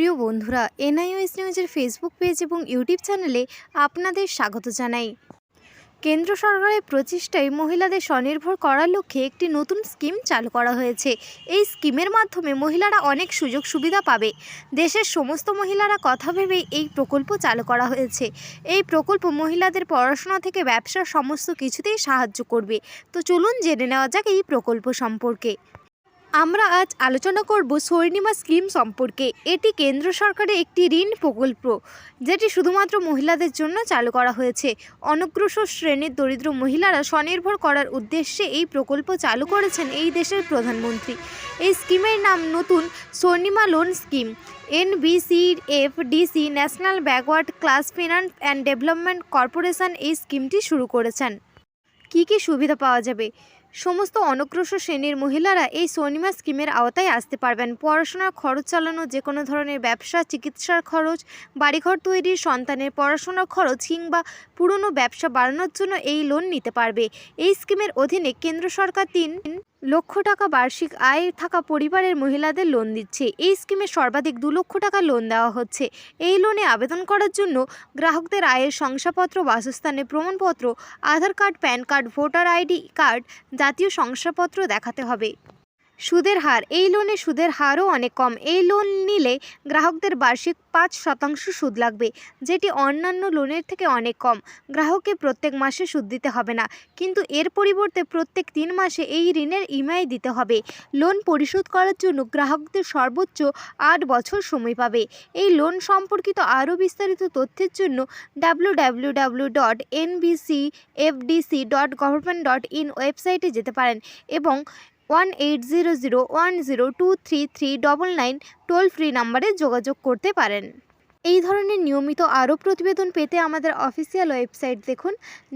প্রিয় বন্ধুরা, এনআইওএস নিউজের ফেসবুক পেজ এবং ইউটিউব চ্যানেলে আপনাদের স্বাগত জানাই। কেন্দ্র সরকারের প্রচেষ্টায় মহিলাদের স্বনির্ভর করার লক্ষ্যে একটি নতুন স্কিম চালু করা হয়েছে। এই স্কিমের মাধ্যমে মহিলারা অনেক সুযোগ সুবিধা পাবে। দেশের সমস্ত মহিলারা কথা ভেবেই এই প্রকল্প চালু করা হয়েছে। এই প্রকল্প মহিলাদের পড়াশোনা থেকে ব্যবসার সমস্ত কিছুতেই সাহায্য করবে। তো চলুন জেনে নেওয়া যাক এই প্রকল্প সম্পর্কে। আমরা আজ আলোচনা করব স্বর্ণিমা স্কিম সম্পর্কে। এটি কেন্দ্র সরকারের একটি ঋণ প্রকল্প, যেটি শুধুমাত্র মহিলাদের জন্য চালু করা হয়েছে। অনগ্রসর শ্রেণির দরিদ্র মহিলারা স্বনির্ভর করার উদ্দেশ্যে এই প্রকল্প চালু করেছেন এই দেশের প্রধানমন্ত্রী। এই স্কিমের নাম নতুন Swarnima loan scheme. NBCFDC, national backward class finance and development corporation এই স্কিমটি শুরু করেছেন। কী কী সুবিধা পাওয়া যাবে? সমস্ত অনগ্রসর শ্রেণির মহিলারা এই স্বর্ণিমা স্কিমের আওতায় আসতে পারবেন। পড়াশোনার খরচ চালানো, যে কোনো ধরনের ব্যবসা, চিকিৎসার খরচ, বাড়িঘর তৈরির সন্তানের পড়াশোনার খরচ কিংবা পুরনো ব্যবসা বাড়ানোর জন্য এই লোন নিতে পারবে। এই স্কিমের অধীনে কেন্দ্র সরকার তিন লক্ষ টাকা বার্ষিক আয় থাকা পরিবারের মহিলাদের লোন দিচ্ছে। এই স্কিমে সর্বাধিক দু লক্ষ টাকা লোন দেওয়া হচ্ছে। এই লোনে আবেদন করার জন্য গ্রাহকদের আয়ের শংসাপত্র, বাসস্থানের প্রমাণপত্র, Aadhaar card, PAN card, voter ID card জাতীয় শংসাপত্র দেখাতে হবে। সুদের হার, এই লোনে সুদের হারও অনেক কম। এই লোন নিলে গ্রাহকদের বার্ষিক পাঁচ শতাংশ সুদ লাগবে, যেটি অন্যান্য লোনের থেকে অনেক কম। গ্রাহককে প্রত্যেক মাসে সুদ দিতে হবে না, কিন্তু এর পরিবর্তে প্রত্যেক তিন মাসে এই ঋণের ইএমআই দিতে হবে। লোন পরিশোধ করার জন্য গ্রাহকদের সর্বোচ্চ আট বছর সময় পাবে। এই লোন সম্পর্কিত আরও বিস্তারিত তথ্যের জন্য W dot NBC FDC dot government dot in ওয়েবসাইটে যেতে পারেন এবং one eight zero zero one zero two three three double nine toll free নাম্বারে যোগাযোগ করতে পারেন। এই ধরনের নিয়মিত আরও প্রতিবেদন পেতে আমাদের অফিসিয়াল ওয়েবসাইট দেখুন,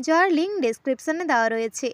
যার লিঙ্ক ডেসক্রিপশানে দেওয়া রয়েছে।